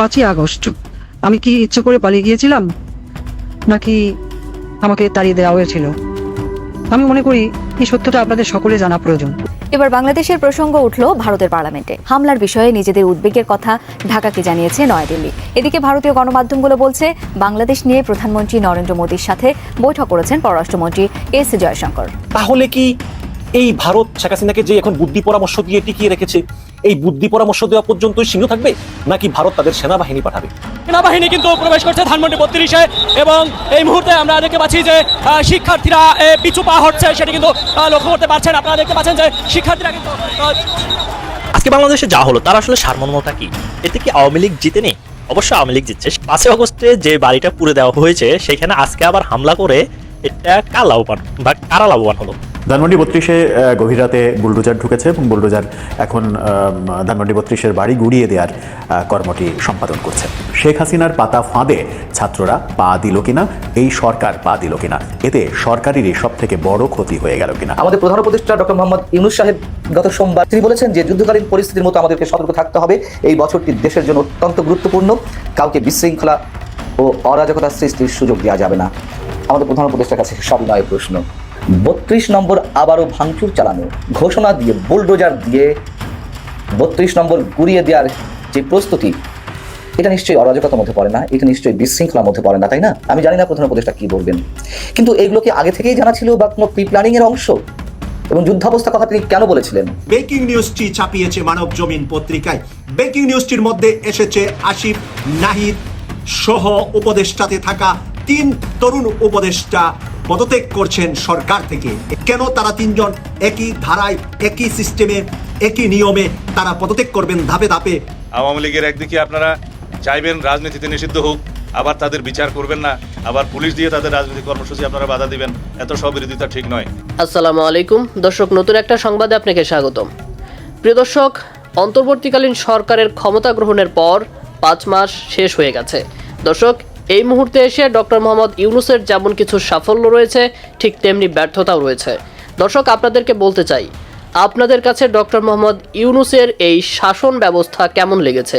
পাঁচই আগস্ট। আমি কি ইচ্ছে করে পালিয়ে গিয়েছিলাম? নাকি আমাকে তাড়িয়ে দেওয়া হয়েছিল? আমি মনে করি এই সত্যটা আপনাদের সকলে জানা প্রয়োজন। এবার বাংলাদেশের প্রসঙ্গ উঠল ভারতের পার্লামেন্টে। হামলার বিষয়ে নিজেদের উদ্বেগের কথা ঢাকাকে জানিয়েছে নয়াদিল্লি। এদিকে ভারতীয় গণমাধ্যমগুলো বলছে বাংলাদেশ নিয়ে প্রধানমন্ত্রী নরেন্দ্র মোদীর সাথে বৈঠক করেছেন পররাষ্ট্রমন্ত্রী এস জয়শঙ্কর। তাহলে কি এই ভারত শেখ হাসিনাকে যে এখন বুদ্ধি পরামর্শ দিয়ে টিকিয়ে রেখেছে এই বুদ্ধি পরামর্শ দেওয়া পর্যন্তই সীমিত থাকবে নাকি ভারত তাদের সেনাবাহিনী পাঠাবে? সেনাবাহিনী কিন্তু প্রবেশ করছে ধানমন্ডি বত্রিশে এবং এই মুহূর্তে আমরা দেখতে পাচ্ছি যে আহ, শিক্ষার্থীরা পিছু পা হচ্ছে সেটি কিন্তু লক্ষ্য করতে পারছেন। আপনারা দেখতে পাচ্ছেন যে শিক্ষার্থীরা কিন্তু আজকে বাংলাদেশে যা হলো তার আসলে সারমর্মতা কি? এতে কি আওয়ামী লীগ জিতেনি অবশ্যই আওয়ামী লীগ জিতছে। পাঁচই আগস্টে যে বাড়িটা পুড়ে দেওয়া হয়েছে সেখানে আজকে আবার হামলা করে এটা কার লাভবান বা কারা লাভবান হলো? ধানমন্ডি বত্রিশে গভীর রাতে বুলডোজার ঢুকেছে এবং বুলডোজার এখন ধানমন্ডি বত্রিশের বাড়ি গুড়িয়ে দেওয়ার কর্মটি সম্পাদন করছে। শেখ হাসিনার পাতা ফাঁদে ছাত্ররা পা দিল কিনা? এই সরকার পা দিল কিনা? এতে সরকারেরই সব থেকে বড় ক্ষতি হয়ে গেল কিনা? আমাদের প্রধান উপদেষ্টা ডক্টর মোহাম্মদ ইউনুস সাহেব গত সোমবার তিনি বলেছেন যে যুদ্ধকালীন পরিস্থিতির মতো আমাদেরকে সতর্ক থাকতে হবে। এই বছরটি দেশের জন্য অত্যন্ত গুরুত্বপূর্ণ। কাউকে বিশৃঙ্খলা ও অরাজকতা সৃষ্টির সুযোগ দেওয়া যাবে না। আমাদের প্রধান উপদেষ্টার কাছে সব নয় প্রশ্ন। বত্রিশ নম্বর আবারও ভাঙচুর চালানো, ঘোষণা দিয়ে বুলডোজার দিয়ে বত্রিশ নম্বর গুড়িয়ে দেওয়ার যে প্রস্তুতি, এটা নিশ্চয়ই অরাজকতার মধ্যে পড়ে না, এটা নিশ্চয়ই বিশৃঙ্খলার মধ্যে পড়ে না, তাই না? আমি জানি না প্রধান উপদেষ্টা কী বলবেন। কিন্তু এগুলো কি আগে থেকেই জানা ছিল বা কোনো প্রি প্ল্যানিং এর অংশ? এবং যুদ্ধাবস্থা কথা তিনি কেন বলেছিলেন? ব্রেকিং নিউজটি ছাপিয়েছে মানব জমিন পত্রিকায়। ব্রেকিং নিউজটির মধ্যে এসেছে আসিফ নাহিদ সহ উপদেষ্টাতে থাকা তিন তরুণ উপদেষ্টা পদত্যাগ করছেন সরকার থেকে। কেন তারা তিনজন একই ধারায় একই সিস্টেমে একই নিয়মে তারা পদত্যাগ করবেন ধাপে ধাপে? আওয়ামী লীগের একদিকে আপনারা চাইবেন রাজনীতিতে নিষিদ্ধ হোক আবার তাদের বিচার করবেন না আবার পুলিশ দিয়ে তাদের রাজনৈতিক কর্মসূচি আপনারা বাধা দিবেন এত স্ববিরোধিতা ঠিক নয়। আসসালামু আলাইকুম। দর্শক নতুন একটা সংবাদে আপনাকে স্বাগতম। প্রিয় দর্শক অন্তর্বর্তীকালীন সরকারের ক্ষমতা গ্রহণের পর পাঁচ মাস শেষ হয়ে গেছে। দর্শক এই মুহূর্তে এসে ডক্টর মোহাম্মদ ইউনুসের যেমন কিছু সাফল্য রয়েছে, ঠিক তেমনি ব্যর্থতাও রয়েছে। দর্শক, আপনাদেরকে বলতে চাই, আপনাদের কাছে ডক্টর মোহাম্মদ ইউনুসের এই শাসন ব্যবস্থা কেমন লেগেছে?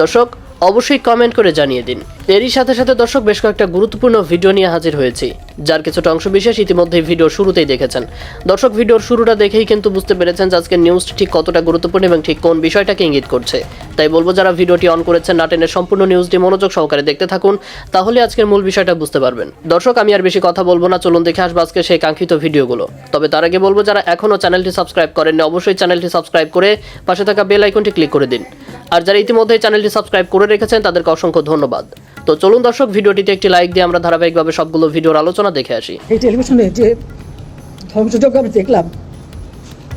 দর্শক, অবশ্যই কমেন্ট করে জানিয়ে দিন। এরই সাথে সাথে দর্শক বেশ কয়েকটা গুরুত্বপূর্ণ ভিডিও নিয়ে হাজির হয়েছি, যার কিছুটা অংশ বিশেষ ইতিমধ্যে ভিডিও শুরুতেই দেখেছেন। দর্শক, ভিডিওর শুরুটা দেখেই কিন্তু বুঝতে পেরেছেন যে আজকের নিউজ ঠিক কতটা গুরুত্বপূর্ণ এবং ঠিক কোন বিষয়টাকে ইঙ্গিত করছে। তাই বলব, যারা ভিডিওটি অন করেছেন, না টেনে সম্পূর্ণ নিউজটি মনোযোগ সহকারে দেখতে থাকুন, তাহলে আজকের মূল বিষয়টা বুঝতে পারবেন। দর্শক, আমি আর বেশি কথা বলব না, চলুন দেখে আসব আজকে সেই কাঙ্ক্ষিত ভিডিওগুলো। তবে তার আগে বলব, যারা এখনও চ্যানেলটি সাবস্ক্রাইব করেননি, অবশ্যই চ্যানেলটি সাবস্ক্রাইব করে পাশে থাকা বেল আইকনটি ক্লিক করে দিন। আর যারা ইতিমধ্যে চ্যানেলটি সাবস্ক্রাইব করে রেখেছেন, তাদেরকে অসংখ্য ধন্যবাদ। তো চলুন দর্শক, ভিডিওটিতে একটি লাইক দিয়ে আমরা ধারাবাহিকভাবে সবগুলো ভিডিওর আলোচনা দেখে আসি। এই টেলিভিশনে যে ধ্বংসযজ্ঞ আমি দেখলাম,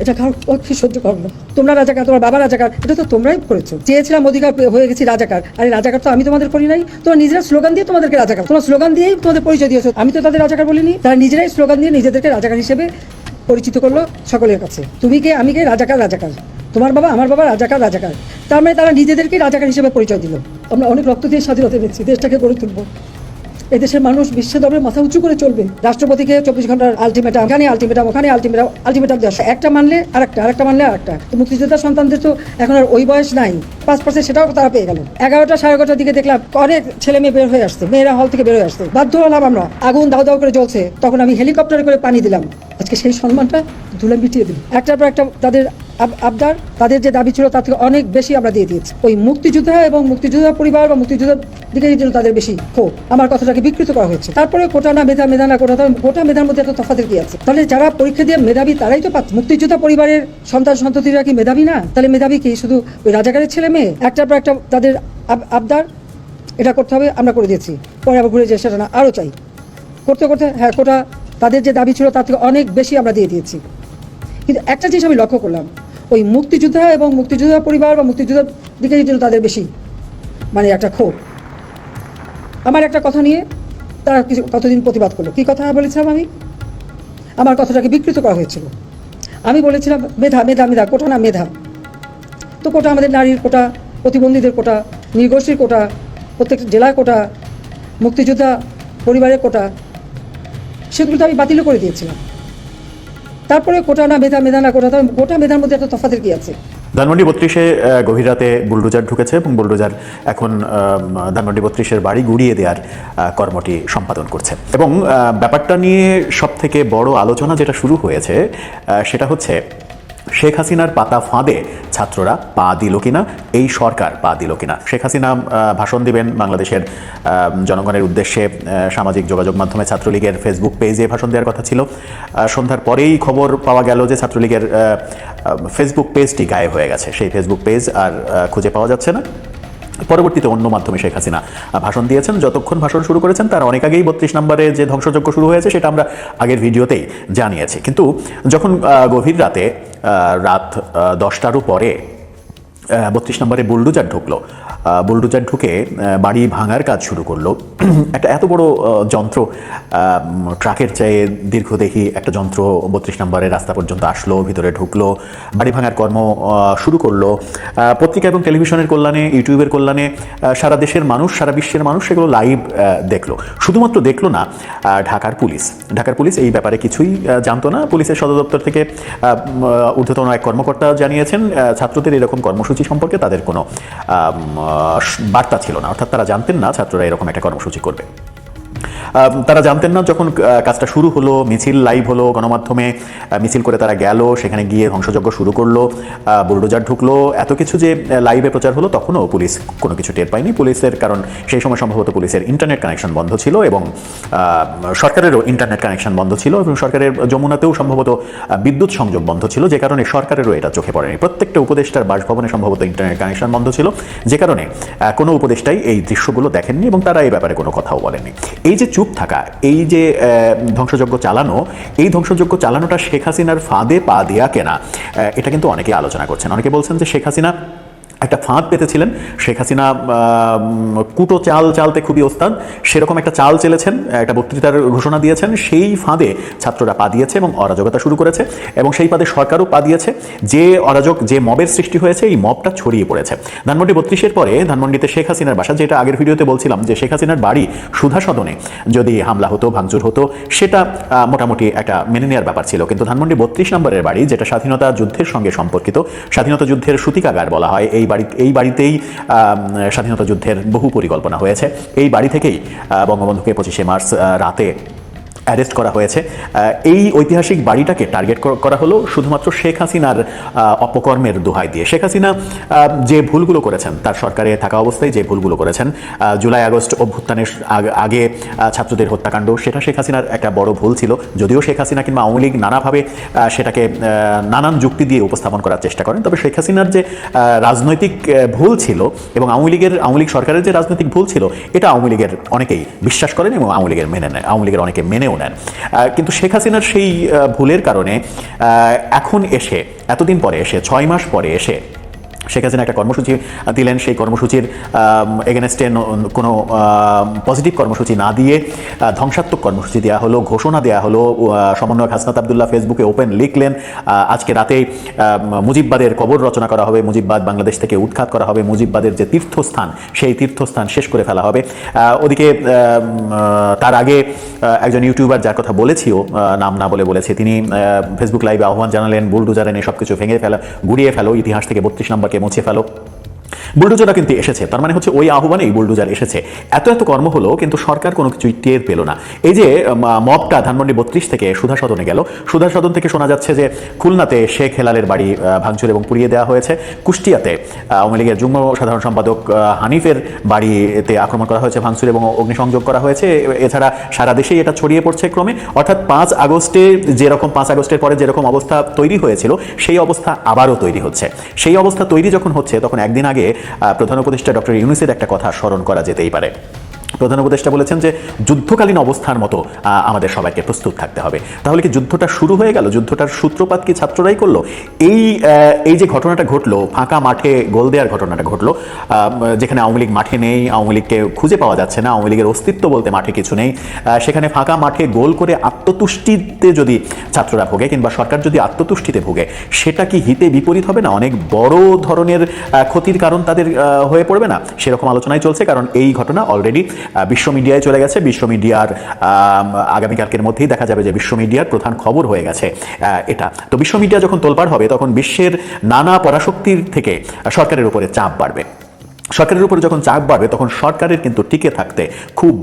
এটা কারোর পক্ষে সহ্য করো না। তোমরা রাজাকার, তোমার বাবা রাজাকার, এটা তো তোমরাই করেছ। চেয়েছিলাম অধিকার হয়ে গেছি রাজাকার। আরে রাজাকার তো আমি তোমাদের করি নাই, তোমরা নিজেরা স্লোগান দিয়ে তোমাদেরকে রাজাকার, তোমার স্লোগান দিয়েই তোমাদের পরিচয় দিয়েছ। আমি তো তাদের রাজাকার বলিনি, তারা নিজেরাই স্লোগান দিয়ে নিজেদেরকে রাজাকার হিসেবে পরিচিত করল সকলের কাছে। তুমি কে, আমি কে? রাজাকার রাজাকার। তোমার বাবা, আমার বাবা রাজাকার রাজাকার। তার মানে তারা নিজেদেরকেই রাজাকার হিসেবে পরিচয় দিল। আমরা অনেক রক্ত দিয়ে স্বাধীনতা পেয়েছি দেশটাকে গড়ে তুলবো। এদেশের মানুষ বিশ্বের দরবারে মাথা উঁচু করে চলবে। রাষ্ট্রপতিকে চব্বিশ ঘণ্টার আলটিমেটাম এখানে আলটিমেটাম ওখানে আলটিমেটাম আলটিমেটাম দেওয়া। একটা মানলে আরেকটা আরেকটা মানলে আরেকটা। তো মুক্তিযোদ্ধা সন্তানদের তো এখন আর ওই বয়স নাই। পাঁচ পার্সেন্ট সেটাও তারা পেয়ে গেল। এগারোটা, সাড়ে এগারোটার দিকে দেখলাম অনেক ছেলে মেয়ে বের হয়ে আসছে। মেয়েরা হল থেকে বের হয়ে আসছে। বাধ্য হলাম আমরা। আগুন দাও দাও করে জ্বলছে। তখন আমি হেলিকপ্টারে করে পানি দিলাম। আজকে সেই সম্মানটা ধুলে মিটিয়ে দিল একটার পর একটা তাদের আব- আবদার, তাদের যে দাবি ছিল তার থেকে অনেক বেশি আমরা দিয়ে দিয়েছি। ওই মুক্তিযোদ্ধা এবং মুক্তিযোদ্ধা পরিবার বা মুক্তিযোদ্ধার দিকে জন্য তাদের বেশি ক্ষোভ। আমার কথাটাকে বিকৃত করা হয়েছে। তারপরে কোটা না মেধা মেধা না কোটা কোটা মেধার মধ্যে এত তফাতের কি আছে? তাহলে যারা পরীক্ষা দিয়ে মেধাবী তারাই তো পাচ্ছে। মুক্তিযোদ্ধা পরিবারের সন্তান সন্ততিরা কি মেধাবী না? তাহলে মেধাবী কি? শুধু ওই রাজাকারের ছেলে মেয়ে? একটার পর একটা তাদের আব- আবদার, এটা করতে হবে, আমরা করে দিয়েছি। পরে আবার ঘুরে যে সেটা না, আরও চাই। করতে করতে হ্যাঁ কোটা তাদের যে দাবি ছিল তার থেকে অনেক বেশি আমরা দিয়ে দিয়েছি। কিন্তু একটা জিনিস আমি লক্ষ্য করলাম, ওই মুক্তিযোদ্ধা এবং মুক্তিযোদ্ধা পরিবার বা মুক্তিযোদ্ধার দিকে জন্য তাদের বেশি মানে একটা ক্ষোভ। আমার একটা কথা নিয়ে তারা কিছু কতদিন প্রতিবাদ করল? কী কথা বলেছিলাম আমি? আমার কথাটাকে বিকৃত করা হয়েছিল। আমি বলেছিলাম, মেধা মেধা মেধা, কোটা না মেধা। তো কোটা আমাদের নারীর কোটা, প্রতিবন্ধীদের কোটা, নির্গোষ্ঠীর কোটা প্রত্যেক জেলার কোটা, মুক্তিযোদ্ধা পরিবারের কোটা সেগুলো তো আমি বাতিলও করে দিয়েছিলাম। তারপরে কোটা না মেধা মেধা না কোটা গোটা মেধার মধ্যে একটা তফাতের কি আছে? ধানমন্ডি বত্রিশে গভীর রাতে বুলডোজার ঢুকেছে এবং বুলডোজার এখন ধানমন্ডি বত্রিশের বাড়ি গুড়িয়ে দেওয়ার কর্মটি সম্পাদন করছে। এবং ব্যাপারটা নিয়ে সব থেকে বড় আলোচনা যেটা শুরু হয়েছে সেটা হচ্ছে শেখ হাসিনার পাতা ফাঁদে ছাত্ররা পা দিল কিনা? এই সরকার পা দিল কিনা? শেখ হাসিনা ভাষণ দিবেন বাংলাদেশের জনগণের উদ্দেশ্যে সামাজিক যোগাযোগ মাধ্যমে ছাত্রলীগের ফেসবুক পেজে ভাষণ দেওয়ার কথা ছিল। সন্ধ্যার পরেই খবর পাওয়া গেল যে ছাত্রলীগের ফেসবুক পেজটি গায়েব হয়ে গেছে। সেই ফেসবুক পেজ আর খুঁজে পাওয়া যাচ্ছে না। পরবর্তীতে অন্য মাধ্যমে শেখ হাসিনা ভাষণ দিয়েছেন। যতক্ষণ ভাষণ শুরু করেছেন, তার অনেক আগেই বত্রিশ নম্বরে যে ধ্বংসযজ্ঞ শুরু হয়েছে, সেটা আমরা আগের ভিডিওতেই জানিয়েছি। কিন্তু যখন গভীর রাতে রাত দশটারও পরে বত্রিশ নম্বরে বুলডুজার ঢুকলো। বুলডুজার ঢুকে বাড়ি ভাঙার কাজ শুরু করল। একটা এত বড় যন্ত্র ট্রাকের চেয়ে দীর্ঘদেহী একটা যন্ত্র বত্রিশ নম্বরের রাস্তা পর্যন্ত আসলো, ভিতরে ঢুকলো, বাড়ি ভাঙার কর্ম শুরু করল। পত্রিকা এবং টেলিভিশনের কল্যাণে, ইউটিউবের কল্যাণে সারা দেশের মানুষ, সারা বিশ্বের মানুষ সেগুলো লাইভ দেখল। শুধুমাত্র দেখল না ঢাকার পুলিশ। ঢাকার পুলিশ এই ব্যাপারে কিছুই জানতো না। পুলিশের সদর দপ্তর থেকে ঊর্ধ্বতন এক কর্মকর্তা জানিয়েছেন ছাত্রদের এরকম কর্মসূচি সম্পর্কে তাদের কোনো বার্তা ছিল না। অর্থাৎ তারা জানতেন না ছাত্ররা এরকম একটা কর্মসূচি করবে। তারা জানতেন না যখন কাজটা শুরু হলো, মিছিল লাইভ হলো, গণমাধ্যমে মিছিল করে তারা গেল, সেখানে গিয়ে ধ্বংসযজ্ঞ শুরু করল বুলডোজার ঢুকলো। এত কিছু যে লাইভে প্রচার হলো তখনও পুলিশ কোনো কিছু টের পায়নি। পুলিশের, কারণ সেই সময় সম্ভবত পুলিশের ইন্টারনেট কানেকশন বন্ধ ছিল এবং সরকারেরও ইন্টারনেট কানেকশন বন্ধ ছিল এবং সরকারের যমুনাতেও সম্ভবত বিদ্যুৎ সংযোগ বন্ধ ছিল। যে কারণে সরকারেরও এটা চোখে পড়েনি। প্রত্যেকটা উপদেষ্টার বাসভবনে সম্ভবত ইন্টারনেট কানেকশন বন্ধ ছিল। যে কারণে কোনো উপদেষ্টাই এই দৃশ্যগুলো দেখেননি এবং তারা এই ব্যাপারে কোনো কথাও বলেননি। এই যে চুপ থাকা, এই যে ধ্বংসযজ্ঞ চালানো, এই ধ্বংসযজ্ঞ চালানোটা শেখ হাসিনার ফাঁদে পা দেয়া কেনা এটা কিন্তু অনেকে আলোচনা করছেন। অনেকে বলছেন যে শেখ হাসিনা একটা ফাঁদ পেতেছিলেন। শেখ হাসিনা কুটো চাল চালতে খুবই ওস্তাদ। সেরকম একটা চাল চেলেছেন, একটা বক্তৃতার ঘোষণা দিয়েছেন। সেই ফাঁদে ছাত্ররা পা দিয়েছে এবং অরাজকতা শুরু করেছে এবং সেই ফাঁদে সরকারও পা দিয়েছে। যে অরাজক, যে মবের সৃষ্টি হয়েছে, এই মবটা ছড়িয়ে পড়েছে। ধানমন্ডি বত্রিশের পরে ধানমন্ডিতে শেখ হাসিনার বাসা, যেটা আগের ভিডিওতে বলছিলাম যে শেখ হাসিনার বাড়ি সুধা সদনে যদি হামলা হতো, ভাঙচুর হতো, সেটা মোটামুটি একটা মেনে নেওয়ার ব্যাপার ছিল। কিন্তু ধানমন্ডি বত্রিশ নম্বরের বাড়ি, যেটা স্বাধীনতা যুদ্ধের সঙ্গে সম্পর্কিত, স্বাধীনতা যুদ্ধের সূতিকাগার বলা হয়, এই বাড়ি এই বাড়িতেই স্বাধীনতা যুদ্ধের বহু পরিকল্পনা হয়েছে। এই বাড়ি থেকেই বঙ্গবন্ধুকে পঁচিশে মার্চ রাতে অ্যারেস্ট করা হয়েছে। এই ঐতিহাসিক বাড়িটাকে টার্গেট করা হলো শুধুমাত্র শেখ হাসিনার অপকর্মের দোহাই দিয়ে। শেখ হাসিনা যে ভুলগুলো করেছেন, তার সরকারে থাকা অবস্থায় যে ভুলগুলো করেছেন জুলাই আগস্ট অভ্যুত্থানের আগ- ছাত্রদের হত্যাকাণ্ড, সেটা শেখ হাসিনার একটা বড় ভুল ছিল। যদিও শেখ হাসিনা কিংবা আওয়ামী লীগ নানাভাবে সেটাকে নানান যুক্তি দিয়ে উপস্থাপন করার চেষ্টা করেন। তবে শেখ হাসিনার যে রাজনৈতিক ভুল ছিল এবং আওয়ামী লীগের, আওয়ামী লীগ সরকারের যে রাজনৈতিক ভুল ছিল, এটা আওয়ামী লীগের অনেকেই বিশ্বাস করেন এবং আওয়ামী লীগের মেনে নেয়, আওয়ামী লীগের অনেকে মেনেও নেন। আহ, কিন্তু শেখ হাসিনার সেই ভুলের কারণে এখন এসে এতদিন পরে এসে ছয় মাস পরে এসে শেখ হাসিনা একটা কর্মসূচি দিলেন সেই কর্মসূচির এগেনস্টে কোনো পজিটিভ কর্মসূচি না দিয়ে ধ্বংসাত্মক কর্মসূচি দেওয়া হলো ঘোষণা দেওয়া হলো সমন্বয়ক হাসনাত আবদুল্লাহ ফেসবুকে ওপেন লিখলেন আজকে রাতে আহ, মুজিববাদের কবর রচনা করা হবে মুজিববাদ বাংলাদেশ থেকে উৎখাত করা হবে মুজিববাদের যে তীর্থস্থান সেই তীর্থস্থান শেষ করে ফেলা হবে। ওদিকে তার আগে একজন ইউটিউবার যার কথা বলেছিও নাম না বলে বলেছে তিনি ফেসবুক লাইভে আহ্বান জানালেন বুলডুজার এনে সব কিছু ভেঙে ফেলা গুড়িয়ে ফেলো ইতিহাস থেকে বত্রিশ নম্বরকে মুছে ফেলো। বুলডোজাররা কিন্তু এসেছে। তার মানে হচ্ছে ওই আহ্বানেই বুলডোজার এসেছে। এত এত কর্ম হলো, কিন্তু সরকার কোনো কিছুই টের পেল না। এই যে মবটা ধানমন্ডি বত্রিশ থেকে সুধা সদনে গেল। সুধা সদন থেকে শোনা যাচ্ছে যে, খুলনাতে শেখ হেলালের বাড়ি ভাঙচুর এবং পুড়িয়ে দেওয়া হয়েছে। কুষ্টিয়াতে আওয়ামী লীগের যুগ্ম সাধারণ সম্পাদক হানিফের বাড়িতে আক্রমণ করা হয়েছে, ভাঙচুর এবং অগ্নিসংযোগ করা হয়েছে। এছাড়া সারা দেশেই এটা ছড়িয়ে পড়ছে ক্রমে। অর্থাৎ পাঁচ আগস্টে যেরকম, পাঁচ আগস্টের পরে যেরকম অবস্থা তৈরি হয়েছিল, সেই অবস্থা আবারও তৈরি হচ্ছে। সেই অবস্থা তৈরি যখন হচ্ছে, তখন একদিন আগে প্রধান উপদেষ্টা ডক্টর ইউনুসের একটা কথা স্মরণ করা যেতেই পারে। প্রধান উপদেষ্টা বলেছেন যে যুদ্ধকালীন অবস্থার মতো আমাদের সবাইকে প্রস্তুত থাকতে হবে। তাহলে কি যুদ্ধটা শুরু হয়ে গেল? যুদ্ধটার সূত্রপাত কি ছাত্ররাই করল? এই এই যে ঘটনাটা ঘটলো, ফাঁকা মাঠে গোল দেওয়ার ঘটনাটা ঘটলো যেখানে আওয়ামী লীগ মাঠে নেই, আওয়ামী লীগকে খুঁজে পাওয়া যাচ্ছে না, আওয়ামী লীগের অস্তিত্ব বলতে মাঠে কিছু নেই সেখানে ফাঁকা মাঠে গোল করে আত্মতুষ্টিতে যদি ছাত্ররা ভোগে কিংবা সরকার যদি আত্মতুষ্টিতে ভোগে, সেটা কি হিতে বিপরীত হবে না? অনেক বড় ধরনের ক্ষতির কারণ তাদের হয়ে পড়বে না? সেরকম আলোচনায় চলছে, কারণ এই ঘটনা অলরেডি বিশ্ব মিডিয়ায় চলে গেছে। বিশ্ব মিডিয়ার আগামীকালকের মধ্যেই দেখা যাবে যে বিশ্ব মিডিয়ার প্রধান খবর হয়ে গেছে এটা। তো বিশ্ব মিডিয়া যখন তোলপাড় হবে, তখন বিশ্বের নানা পরাশক্তির থেকে সরকারের উপরে চাপ বাড়বে। সরকারের উপরে যখন চাপ বাড়বে, তখন সরকারের কিন্তু টিকে থাকতে খুব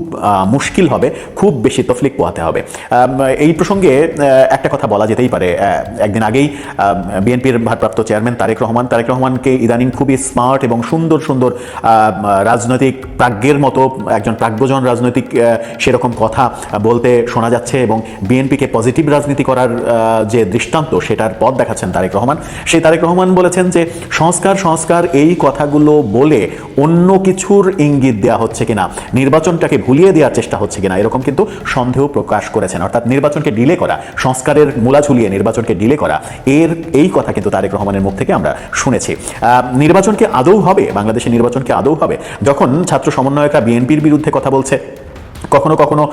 মুশকিল হবে, খুব বেশি তফলিক পোহাতে হবে। এই প্রসঙ্গে একটা কথা বলা যেতেই পারে একদিন আগেই বিএনপির ভারপ্রাপ্ত চেয়ারম্যান তারেক রহমান, তারেক রহমানকে ইদানিং খুবই স্মার্ট এবং সুন্দর সুন্দর রাজনৈতিক প্রাজ্ঞের মতো একজন প্রাজ্ঞজন রাজনৈতিক সেরকম কথা বলতে শোনা যাচ্ছে এবং বিএনপিকে পজিটিভ রাজনীতি করার যে দৃষ্টান্ত, সেটার পথ দেখাচ্ছেন তারেক রহমান। সেই তারেক রহমান বলেছেন যে, সংস্কার সংস্কার এই কথাগুলো বলে অন্য কিছুর ইঙ্গিত দেওয়া হচ্ছে কিনা, নির্বাচনটাকে ভুলিয়ে দেওয়ার চেষ্টা হচ্ছে কিনা, এরকম কিন্তু সন্দেহ প্রকাশ করেছেন। অর্থাৎ নির্বাচনকে ডিলে করা, সংস্কারের মূলা ঝুলিয়ে নির্বাচনকে ডিলে করা, এর, এই কথা কিন্তু তারেক রহমানের মুখ থেকে আমরা শুনেছি। নির্বাচনকে আদৌ হবে, বাংলাদেশের নির্বাচনকে আদৌ হবে, যখন ছাত্র সমন্বয়করা বিএনপির বিরুদ্ধে কথা বলছে কখনো কখনো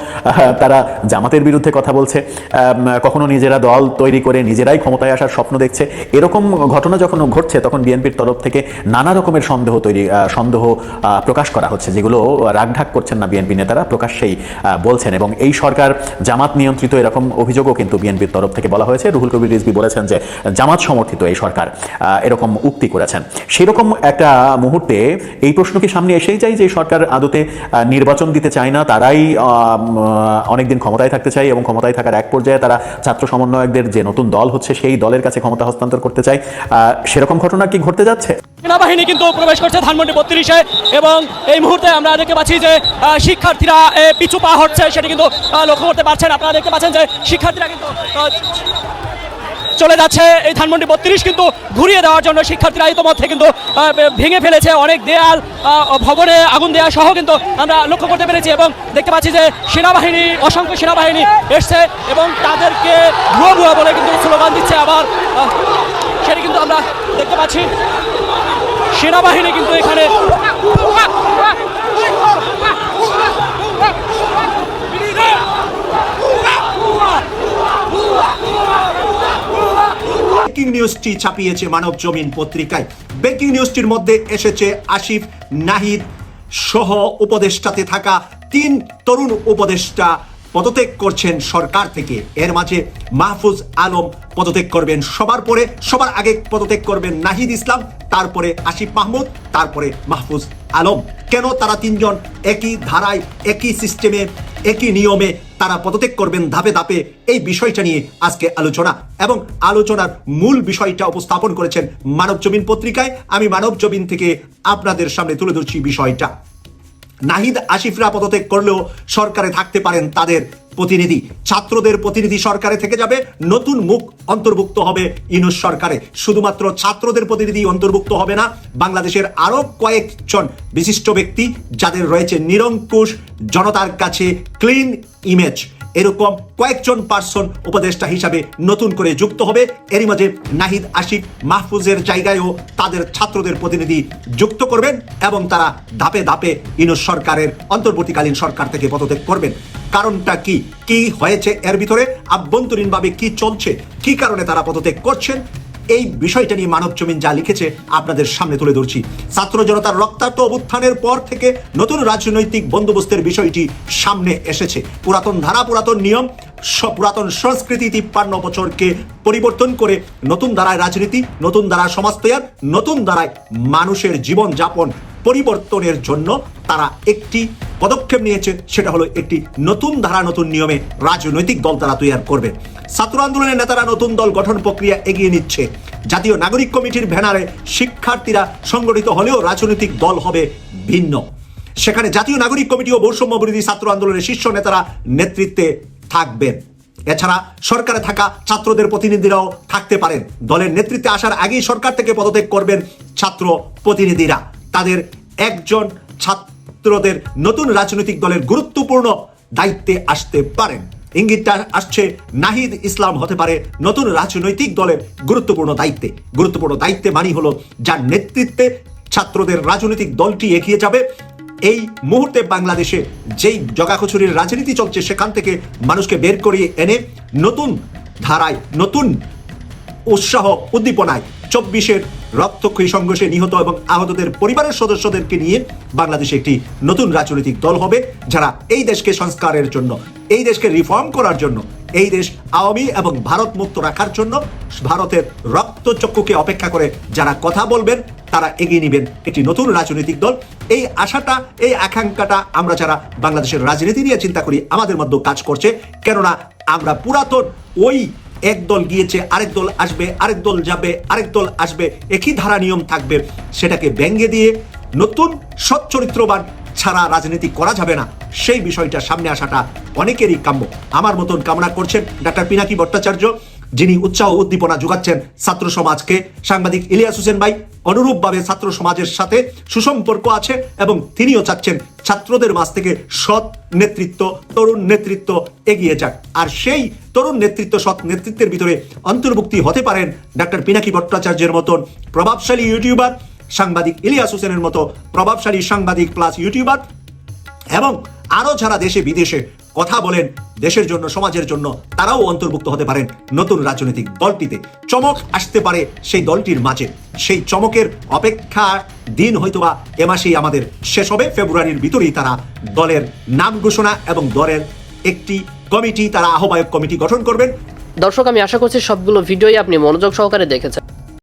তারা জামাতের বিরুদ্ধে কথা বলছে কখনো নিজেরা দল তৈরি করে নিজেরাই ক্ষমতায় আসার স্বপ্ন দেখছে। এরকম ঘটনা যখন ঘটছে, তখন বিএনপির তরফ থেকে নানা রকমের সন্দেহ তৈরি সন্দেহ প্রকাশ করা হচ্ছে, যেগুলো রাগঢাক করছেন না বিএনপি নেতারা, প্রকাশ্যেই বলছেন। এবং এই সরকার জামাত নিয়ন্ত্রিত এরকম অভিযোগও কিন্তু বিএনপির তরফ থেকে বলা হয়েছে। রুহুল কবির রিজবি বলেছেন যে, জামাত সমর্থিত এই সরকার এরকম উক্তি করেছেন। সেরকম একটা মুহূর্তে এই প্রশ্ন কি সামনে এসেই যায় যে সরকার আদতে নির্বাচন দিতে চায় না, তারাই অনেকদিন ক্ষমতায় থাকতে চাই এবং ক্ষমতায় থাকার এক পর্যায়ে তারা ছাত্র সমন্বয়কদের যে নতুন দল হচ্ছে সেই দলের কাছে ক্ষমতা হস্তান্তর করতে চাই সেরকম ঘটনা কি ঘটতে যাচ্ছে? সেনাবাহিনী কিন্তু প্রবেশ করছে ধানমন্ডি বত্রিশে এবং এই মুহূর্তে আমরা দেখতে পাচ্ছি যে শিক্ষার্থীরা পিছু পা হচ্ছে। সেটা কিন্তু লক্ষ্য করতে পারছেন। আপনারা দেখতে পাচ্ছেন যে, শিক্ষার্থীরা কিন্তু চলে যাচ্ছে এই ধানমন্ডি বত্রিশ, কিন্তু ঘুরিয়ে দেওয়ার জন্য শিক্ষার্থীরা ইতিমধ্যে কিন্তু ভেঙে ফেলেছে। অনেক দেয়াল ভবনে আগুন দেওয়া সহ কিন্তু আমরা লক্ষ্য করতে পেরেছি এবং দেখতে পাচ্ছি যে সেনাবাহিনী, অসংখ্য সেনাবাহিনী এসছে এবং তাদেরকে ভুয়া ভুয়া বলে কিন্তু স্লোগান দিচ্ছে আবার সেটা কিন্তু আমরা দেখতে পাচ্ছি। সেনাবাহিনী কিন্তু এখানে ব্রেকিং নিউজটি ছাপিয়েছে মানব জমিন পত্রিকায়। ব্রেকিং নিউজটির মধ্যে এসেছে আসিফ নাহিদ সহ উপদেষ্টাতে থাকা তিন তরুণ উপদেষ্টা পদত্যাগ করছেন সরকার থেকে। এর মাঝে মাহফুজ আলম পদত্যাগ করবেন সবার পরে, সবার আগে পদত্যাগ করবেন নাহিদ ইসলাম, তারপরে আসিফ মাহমুদ, তারপরে মাহফুজ আলম। কেন তারা তিনজন একই ধারায়, একই সিস্টেমে, একই নিয়মে তারা পদত্যাগ করবেন ধাপে ধাপে এই বিষয়টা নিয়ে আজকে আলোচনা। এবং আলোচনার মূল বিষয়টা উপস্থাপন করেছেন মানব জমিন পত্রিকায়। আমি মানব জমিন থেকে আপনাদের সামনে তুলে ধরছি বিষয়টা। নাহিদ আসিফরা পদত্যাগ করলেও সরকারে থাকতে পারেন তাদের প্রতিনিধি। ছাত্রদের প্রতিনিধি সরকারে থেকে যাবে। নতুন মুখ অন্তর্ভুক্ত হবে ইনুস সরকারে। শুধুমাত্র ছাত্রদের প্রতিনিধি অন্তর্ভুক্ত হবে না, বাংলাদেশের আরও কয়েকজন বিশিষ্ট ব্যক্তি যাদের রয়েছে নিরঙ্কুশ, জনতার কাছে ক্লিন ইমেজ। এরকম কয়েকজন পার্সন উপদেষ্টা হিসাবে নতুন করে যুক্ত হবে। এরই মাঝে নাহিদ, আশিক মাহফুজের জায়গায়ও তাদের ছাত্রদের প্রতিনিধি যুক্ত করবেন এবং তারা ধাপে ধাপে ইনুস সরকারের অন্তর্বর্তীকালীন সরকার থেকে পদত্যাগ করবেন। কারণটা কি? কি হয়েছে এর ভিতরে? আভ্যন্তরীণভাবে কি চলছে? কি কারণে তারা পদত্যাগ করছেন? এই বিষয়টা নিয়ে মানব জমিন যা লিখেছে আপনাদের সামনে তুলে ধরছি। ছাত্র জনতার রক্তাক্ত অভ্যুত্থানের পর থেকে নতুন রাজনৈতিক বন্দোবস্তের বিষয়টি সামনে এসেছে। পুরাতন ধারা, পুরাতন নিয়ম পুরাতন সংস্কৃতি তিপ্পান্ন বছরকে পরিবর্তন করে নতুন ধারায় রাজনীতি, নতুন ধারায় সমাজ তৈয়ার, নতুন ধারায় মানুষের জীবন যাপন পরিবর্তনের জন্য তারা একটি পদক্ষেপ নিয়েছে, সেটা হলো একটি নতুন ধারা, নতুন নিয়মে রাজনৈতিক দল তারা তৈরি করবে। ছাত্র আন্দোলনের নেতারা নতুন দল গঠন প্রক্রিয়া এগিয়ে নিচ্ছে। জাতীয় নাগরিক কমিটির ব্যানারে শিক্ষার্থীরা সংগঠিত হলেও রাজনৈতিক দল হবে ভিন্ন। সেখানে জাতীয় নাগরিক কমিটি ও বৈষম্য বিরোধী ছাত্র আন্দোলনের শীর্ষ নেতারা নেতৃত্বে থাকবেন এছাড়া সরকারে থাকা ছাত্রদের প্রতিনিধিরাও থাকতে পারেন। দলের নেতৃত্বে আসার আগেই সরকার থেকে পদত্যাগ করবেন ছাত্র প্রতিনিধিরা। তাদের একজন ছাত্রদের নতুন রাজনৈতিক দলের গুরুত্বপূর্ণ দায়িত্বে আসতে পারেন। ইঙ্গিতটা আসছে নাহিদ ইসলাম হতে পারে নতুন রাজনৈতিক দলের গুরুত্বপূর্ণ দায়িত্বে। গুরুত্বপূর্ণ দায়িত্বে মানি হলো যার নেতৃত্বে ছাত্রদের রাজনৈতিক দলটি এগিয়ে যাবে। এই মুহূর্তে বাংলাদেশে যেই জগাখচুরির রাজনীতি চলছে, সেখান থেকে মানুষকে বের করিয়ে এনে নতুন ধারায়, নতুন উৎসাহ উদ্দীপনায় চব্বিশের রক্তক্ষয়ী সংঘর্ষে নিহত এবং আহতদের পরিবারের সদস্যদেরকে নিয়ে বাংলাদেশে একটি নতুন রাজনৈতিক দল হবে, যারা এই দেশকে সংস্কারের জন্য, এই দেশকে রিফর্ম করার জন্য, এই দেশ আওয়ামী এবং ভারত মুক্ত রাখার জন্য ভারতের রক্তচক্ষুকে অপেক্ষা করে যারা কথা বলবেন, তারা এগিয়ে নেবেন একটি নতুন রাজনৈতিক দল। এই আশাটা, এই আকাঙ্ক্ষাটা আমরা যারা বাংলাদেশের রাজনীতি নিয়ে চিন্তা করি, আমাদের মধ্যেও কাজ করছে। কেননা আমরা পুরাতন ওই এক দল গিয়েছে, আরেক দল আসবে, আরেক দল যাবে, আরেক দল আসবে, একই ধারা নিয়ম থাকবে। সেটাকে ব্যঙ্গে দিয়ে নতুন সচ্চরিত্রবান ছাড়া রাজনীতি করা যাবে না। সেই বিষয়টা সামনে আসাটা অনেকেরই কাম্য। আমার মতন কামনা করছেন ডাক্তার পিনাকি ভট্টাচার্য, যিনি উৎসাহ উদ্দীপনা যোগাচ্ছেন ছাত্র সমাজকে। সাংবাদিক ইলিয়াস হোসেন ভাই অনুরূপভাবে ছাত্র সমাজের সাথে সুসম্পর্ক আছে এবং তিনিও চাচ্ছেন ছাত্রদের মাঝ থেকে সৎ নেতৃত্ব, তরুণ নেতৃত্ব এগিয়ে যাক। আর সেই তরুণ নেতৃত্ব, সৎ নেতৃত্বের ভিতরে অন্তর্ভুক্তি হতে পারেন ডাক্তার পিনাকি ভট্টাচার্যের মতন প্রভাবশালী ইউটিউবার, সাংবাদিক ইলিয়াস হোসেনের মতো প্রভাবশালী সাংবাদিক প্লাস ইউটিউবার এবং আরও যারা দেশে বিদেশে কথা বলেন দেশের জন্য, সমাজের জন্য, তারাও অন্তর্ভুক্ত হতে পারেন নতুন রাজনৈতিক দলটিতে। চমক আসতে পারে সেই দলটির মাঝে। সেই চমকের অপেক্ষা দিন হয়তোবা এ মাসেই আমাদের শেষ হবে। ফেব্রুয়ারির ভিতরেই তারা দলের নাম ঘোষণা এবং দলের একটি কমিটি, তারা আহ্বায়ক কমিটি গঠন করবেন। দর্শক, আমি আশা করছি সবগুলো ভিডিওই আপনি মনোযোগ সহকারে দেখেছেন।